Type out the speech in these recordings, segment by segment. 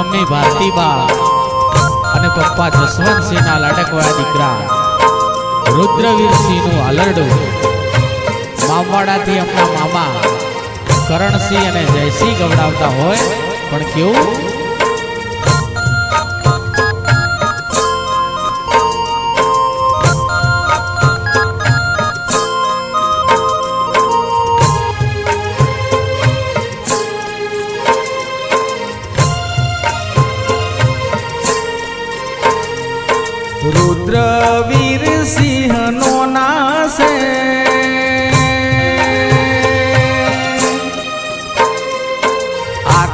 Mummy Bhartiba અને પપ્પા જસવંતસિંહના લાડકવાળા દીકરા રુદ્રવીરસિંહનું આલરડું, મામવાડાથી એમના મામા કરણસિંહ અને જયસિંહ ગવડાવતા હોય, પણ કેવું?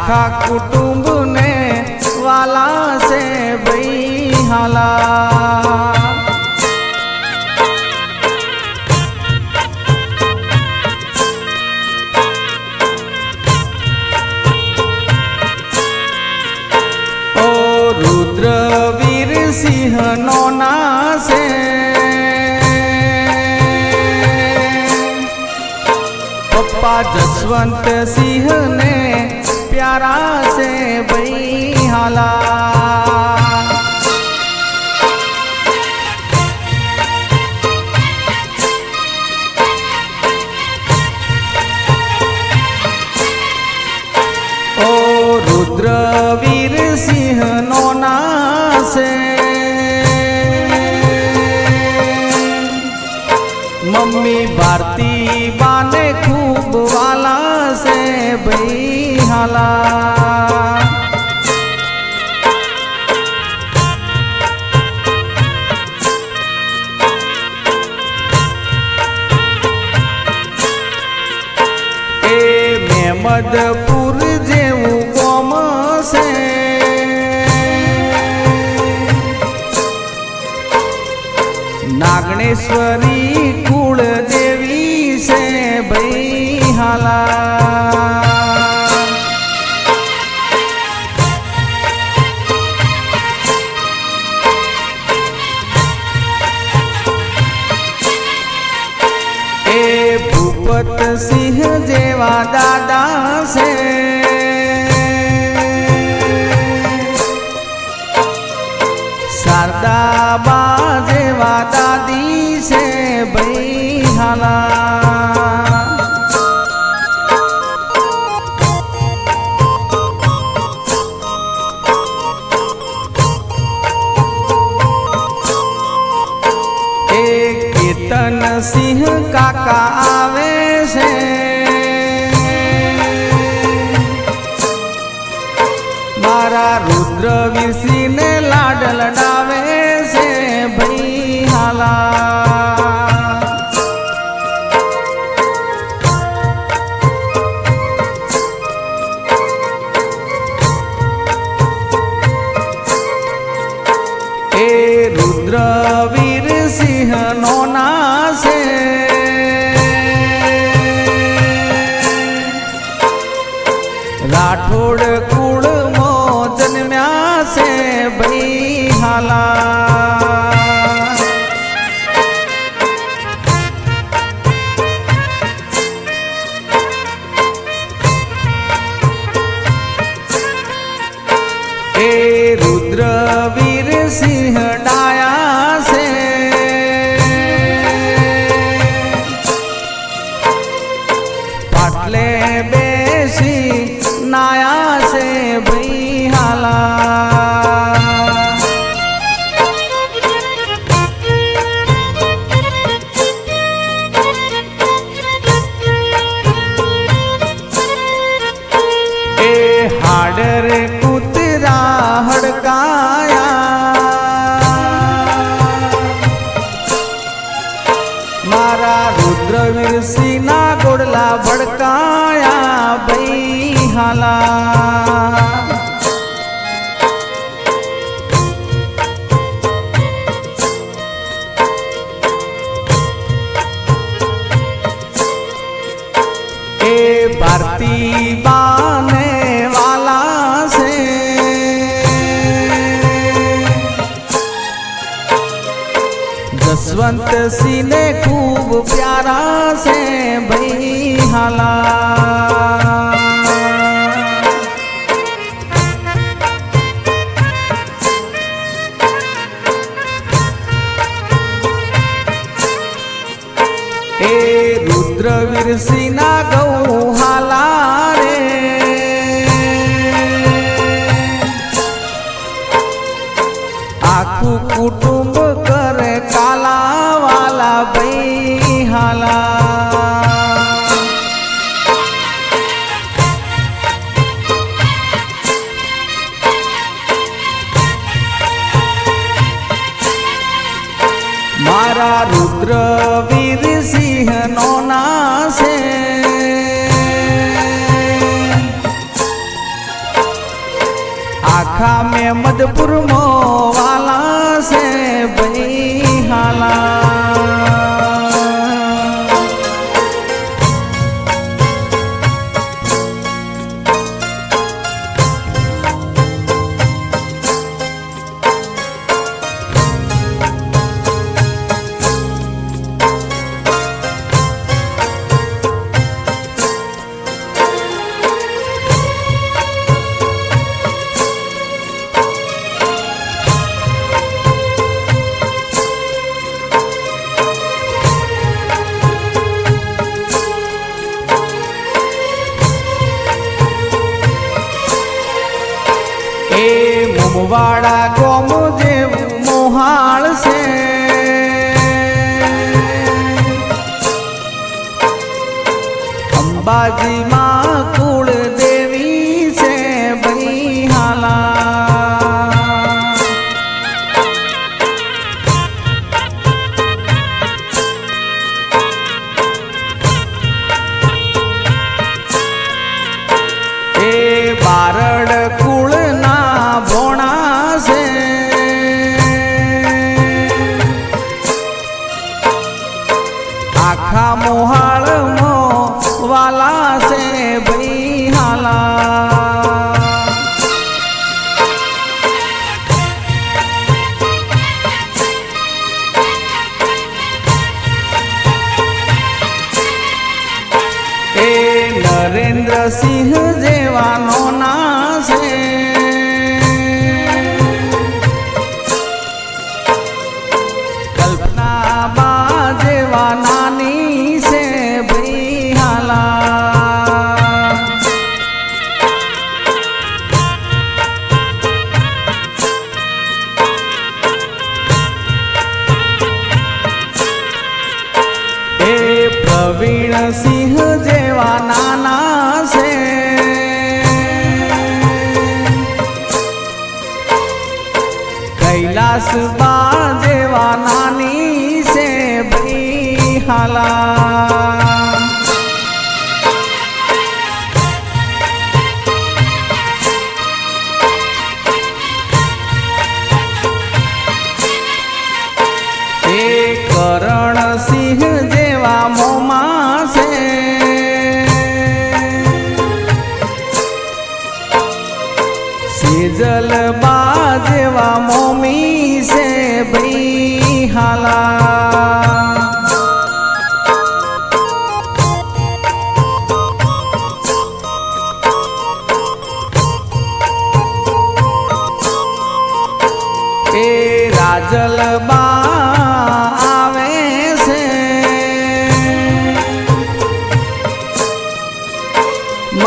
આખા કુટુંબને વાલા છે ભાઈ હાલા રુદ્રવીર સિંહ નો નાશે પપ્પા જસવંત સિંહ ને સે ભાઈ હાલા ઓ રુદ્રવીર સિંહ નો નાશે મમ્મી મેમદપુર જેવું ગોમ છે. નાગણેશ્વરી ભૂપત સિંહ જેવા દાદા છે. શારદાબા જેવા દાદી છે ભાઈ હાલા સિંહ કાકા રુદ્રવીર સિંહ રુદ્રવીર સિંહના ગોડલા ભડકાયા ભાઈ जसवंत सिने खूब प्यारा से भई हला। रुद्रवीर सिना गौ મધપુરમાં ગોમવાળા ગોમ જેવું મોહાળ છે. અંબાજીમાં સેજલ બા જેવા મોમી છે ભાઈ હાલા.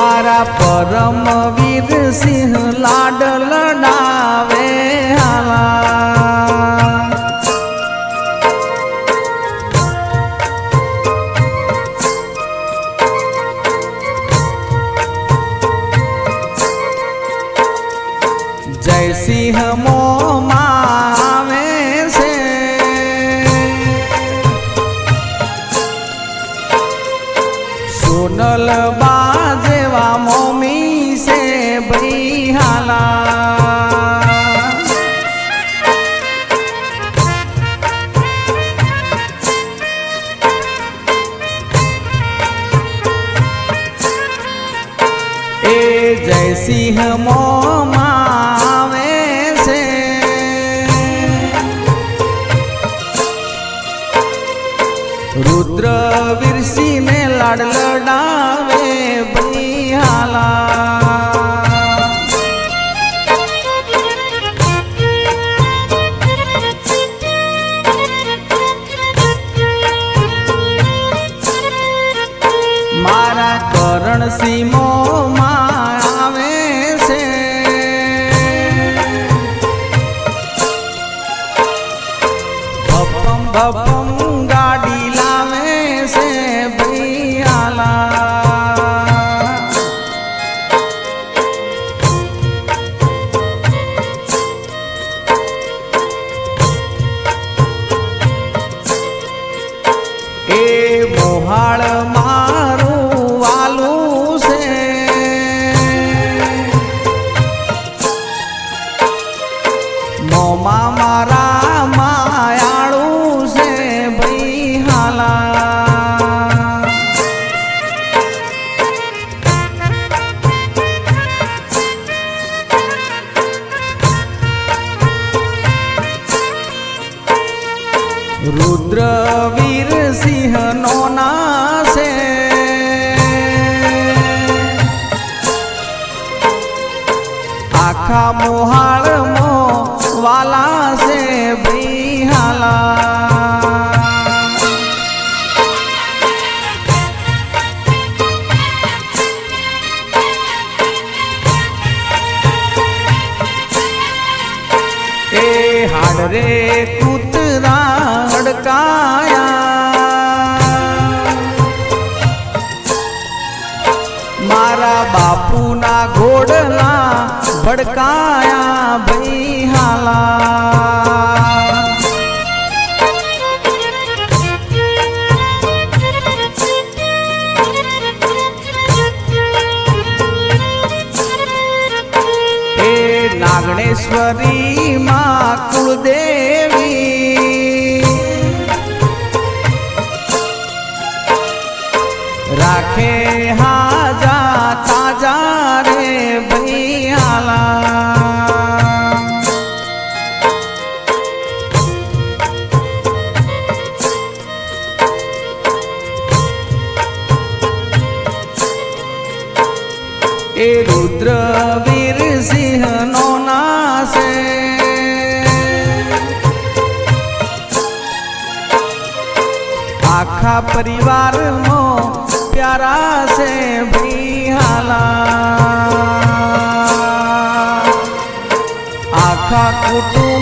મારા પરમ વીર સિંહ લાડ લડાવે હા. એ જયસિંહ મોમાવે છે. રુદ્ર વીરસિંહને લાડ લડાવે બનિયાલા મારા કરણસિંહ મોમા ના ઘોડલા ભડકાયા ભઈ હાલા. એ નાગણેશ્વરી માં કુળદેવી રાખે હા આખા પરિવારનો પ્યારા છે ભીહાલા. આખા કુટુંબ